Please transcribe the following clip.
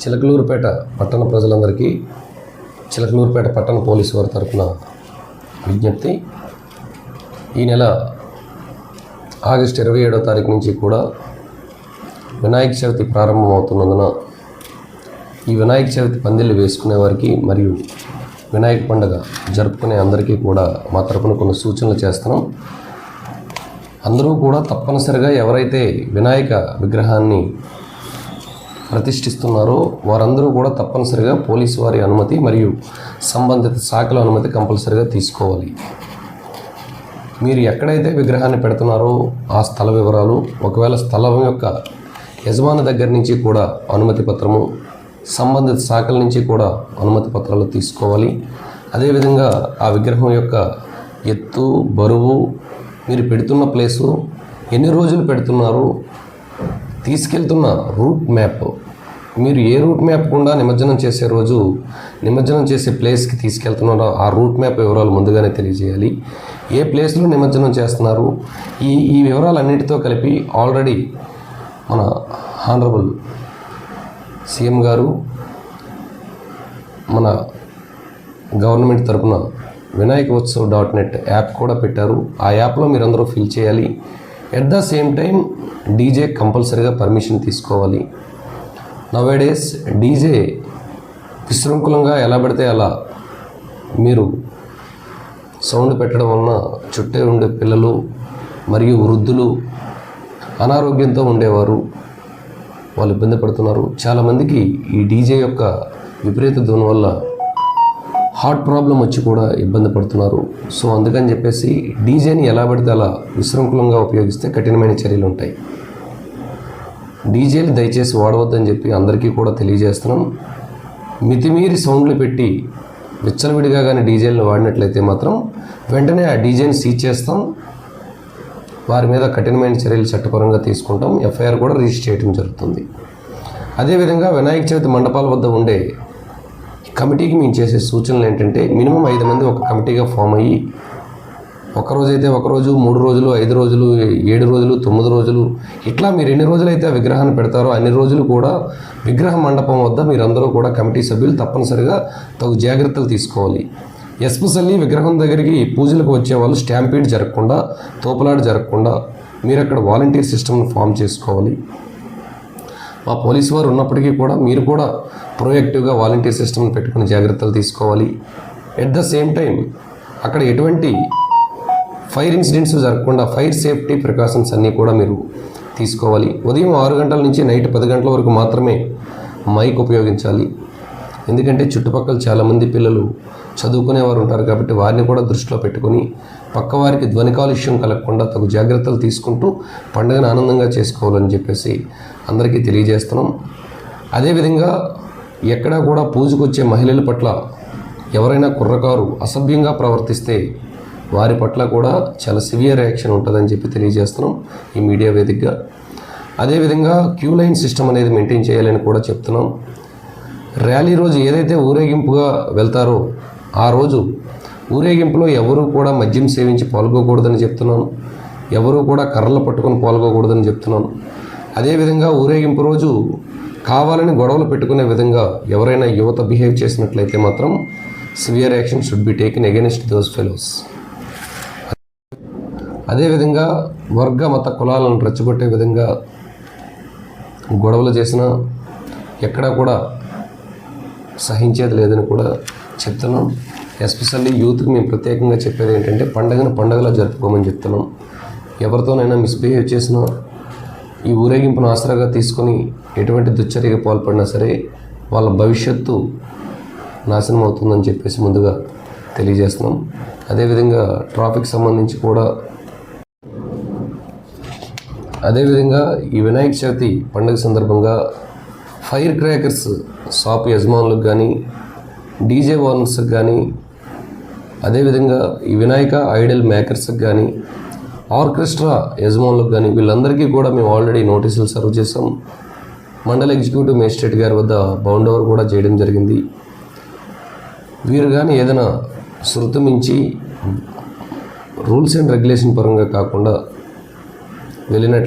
చిలకలూరుపేట పట్టణ ప్రజలందరికీ చిలకలూరుపేట పట్టణ పోలీసు వారి తరఫున విజ్ఞప్తి. ఈ నెల ఆగస్టు ఇరవై ఏడో తారీఖు నుంచి కూడా వినాయక చవితి ప్రారంభమవుతున్నందున ఈ వినాయక చవితి పందిళ్ళు వేసుకునే వారికి మరియు వినాయక పండుగ జరుపుకునే అందరికీ కూడా మా తరపున కొన్ని సూచనలు చేస్తున్నాం. అందరూ కూడా తప్పనిసరిగా ఎవరైతే వినాయక విగ్రహాన్ని ప్రతిష్ఠిస్తున్నారో. వారందరూ కూడా తప్పనిసరిగా పోలీసు వారి అనుమతి మరియు సంబంధిత శాఖల అనుమతి కంపల్సరిగా తీసుకోవాలి. మీరు ఎక్కడైతే విగ్రహాన్ని పెడుతున్నారో ఆ స్థల వివరాలు ఒకవేళ స్థలం యొక్క యజమాని దగ్గర నుంచి కూడా అనుమతి పత్రము సంబంధిత శాఖల నుంచి కూడా అనుమతి పత్రాలు తీసుకోవాలి. అదేవిధంగా ఆ విగ్రహం యొక్క ఎత్తు బరువు మీరు పెడుతున్న ప్లేసు ఎన్ని రోజులు పెడుతున్నారు తీసుకెళ్తున్న రూట్ మ్యాప్ మీరు ఏ రూట్ మ్యాప్ గుండా నిమజ్జనం చేసే రోజు నిమజ్జనం చేసే ప్లేస్కి తీసుకెళ్తున్నారో ఆ రూట్ మ్యాప్ వివరాలు ముందుగానే తెలియజేయాలి. ఏ ప్లేస్లో నిమజ్జనం చేస్తున్నారు? ఈ ఈ వివరాలన్నిటితో కలిపి ఆల్రెడీ మన హానరబుల్ సీఎం గారు మన గవర్నమెంట్ తరపున Vinayaka Utsav dot net app కూడా పెట్టారు. ఆ యాప్లో మీరందరూ ఫిల్ చేయాలి. At the same time DJ కంపల్సరీగా పర్మిషన్ తీసుకోవాలి. నవేడేస్ డీజే విశృంఖలంగా ఎలా పడితే అలా మీరు సౌండ్ పెట్టడం వలన చుట్టే ఉండే పిల్లలు మరియు వృద్ధులు అనారోగ్యంతో ఉండేవారు. వాళ్ళు ఇబ్బంది పడుతున్నారు. చాలామందికి ఈ డీజే యొక్క విపరీత ధ్వని వల్ల హార్ట్ ప్రాబ్లం వచ్చి కూడా ఇబ్బంది పడుతున్నారు. సో అందుకని చెప్పేసి డీజేని ఎలా పడితే అలా విశృంఖలంగా ఉపయోగిస్తే కఠినమైన చర్యలు ఉంటాయి. డీజేలు దయచేసి వాడవద్దని చెప్పి అందరికీ కూడా తెలియజేస్తున్నాం. మితిమీరి సౌండ్లు పెట్టి విచ్చలవిడిగా కానీ డీజేలను వాడినట్లయితే మాత్రం వెంటనే ఆ డీజేని సీజ్ చేస్తాం. వారి మీద కఠినమైన చర్యలు చట్టపరంగా తీసుకుంటాం. ఎఫ్ఐఆర్ కూడా రిజిస్టర్ చేయడం జరుగుతుంది. అదేవిధంగా వినాయక చవితి మండపాల వద్ద ఉండే కమిటీకి మేము చేసే సూచనలు ఏంటంటే మినిమం ఐదు మంది ఒక కమిటీగా ఫామ్ అయ్యి ఒక అయితే ఒక రోజు మూడు రోజులు ఐదు రోజులు ఏడు రోజులు తొమ్మిది రోజులు ఇట్లా మీరు ఎన్ని రోజులైతే ఆ విగ్రహాన్ని పెడతారో అన్ని రోజులు కూడా విగ్రహ మండపం వద్ద మీరందరూ కూడా కమిటీ సభ్యులు తప్పనిసరిగా తగు జాగ్రత్తలు తీసుకోవాలి. ఎస్పెషల్లీ విగ్రహం దగ్గరికి పూజలకు వచ్చే వాళ్ళు స్టాంపీడ్ జరగకుండా తోపులాట జరగకుండా మీరు అక్కడ వాలంటీర్ సిస్టమ్ను ఫామ్ చేసుకోవాలి. మా పోలీసు వారు ఉన్నప్పటికీ కూడా మీరు కూడా ప్రొయాక్టివ్గా వాలంటీర్ సిస్టమ్ని పెట్టుకుని జాగ్రత్తలు తీసుకోవాలి. ఎట్ ద సేమ్ టైం అక్కడ ఎటువంటి ఫైర్ ఇన్సిడెంట్స్ జరగకుండా ఫైర్ సేఫ్టీ ప్రికాషన్స్ అన్నీ కూడా మీరు తీసుకోవాలి. ఉదయం ఆరు గంటల నుంచి నైట్ పది గంటల వరకు మాత్రమే మైక్ ఉపయోగించాలి. ఎందుకంటే చుట్టుపక్కల చాలామంది పిల్లలు చదువుకునేవారు ఉంటారు కాబట్టి వారిని కూడా దృష్టిలో పెట్టుకొని పక్కవారికి ధ్వని కాలుష్యం కలగకుండా తగు జాగ్రత్తలు తీసుకుంటూ పండుగను ఆనందంగా చేసుకోవాలని చెప్పేసి అందరికీ తెలియజేస్తున్నాం. అదేవిధంగా ఎక్కడా కూడా పూజకు వచ్చే మహిళల పట్ల ఎవరైనా కుర్రకారు అసభ్యంగా ప్రవర్తిస్తే వారి పట్ల కూడా చాలా సివియర్ యాక్షన్ ఉంటుందని చెప్పి తెలియజేస్తున్నాం ఈ మీడియా వేదికగా. అదేవిధంగా క్యూ లైన్ సిస్టమ్ అనేది మెయింటైన్ చేయాలని కూడా చెప్తున్నాం. ర్యాలీ రోజు ఏదైతే ఊరేగింపుగా వెళ్తారో ఆ రోజు ఊరేగింపులో ఎవరు కూడా మద్యం సేవించి పాల్గొకూడదని చెప్తున్నాను. ఎవరు కూడా కర్రలు పట్టుకొని పాల్గొకూడదని చెప్తున్నాను. అదేవిధంగా ఊరేగింపు రోజు కావాలని గొడవలు పెట్టుకునే విధంగా ఎవరైనా యువత బిహేవ్ చేసినట్లయితే మాత్రం severe action should be taken against those fellows అదేవిధంగా వర్గ మత కులాలను రెచ్చగొట్టే విధంగా గొడవలు చేసినా ఎక్కడా కూడా సహించేది లేదని కూడా చెప్తున్నాం. ఎస్పెషల్లీ యూత్కి మేము ప్రత్యేకంగా చెప్పేది ఏంటంటే పండగను పండగలా జరుపుకోమని చెప్తున్నాం. ఎవరితోనైనా మిస్బిహేవ్ చేసినా ఈ ఊరేగింపును ఆసరాగా తీసుకొని ఎటువంటి దుశ్చర్యకి పాల్పడినా సరే వాళ్ళ భవిష్యత్తు నాశనం అవుతుందని చెప్పేసి ముందుగా తెలియజేస్తున్నాం. అదేవిధంగా ట్రాఫిక్ సంబంధించి కూడా అదేవిధంగా ఈ వినాయక చవితి పండుగ సందర్భంగా ఫైర్ క్రాకర్స్ షాప్ యజమానులకు కానీ డీజే ఓనర్స్కి కానీ అదేవిధంగా ఈ వినాయక ఐడల్ మేకర్స్కి కానీ ఆర్కెస్ట్రా యజమానులకు కానీ వీళ్ళందరికీ కూడా మేము ఆల్రెడీ నోటీసులు సర్వ్ చేసాం మండల ఎగ్జిక్యూటివ్ మేజిస్ట్రేట్ గారి వద్ద బౌండ్ ఓవర్ కూడా చేయడం జరిగింది. వీరు కానీ ఏదైనా శృతి మించి రూల్స్ అండ్ రెగ్యులేషన్ పరంగా కాకుండా వెళ్ళినట్టు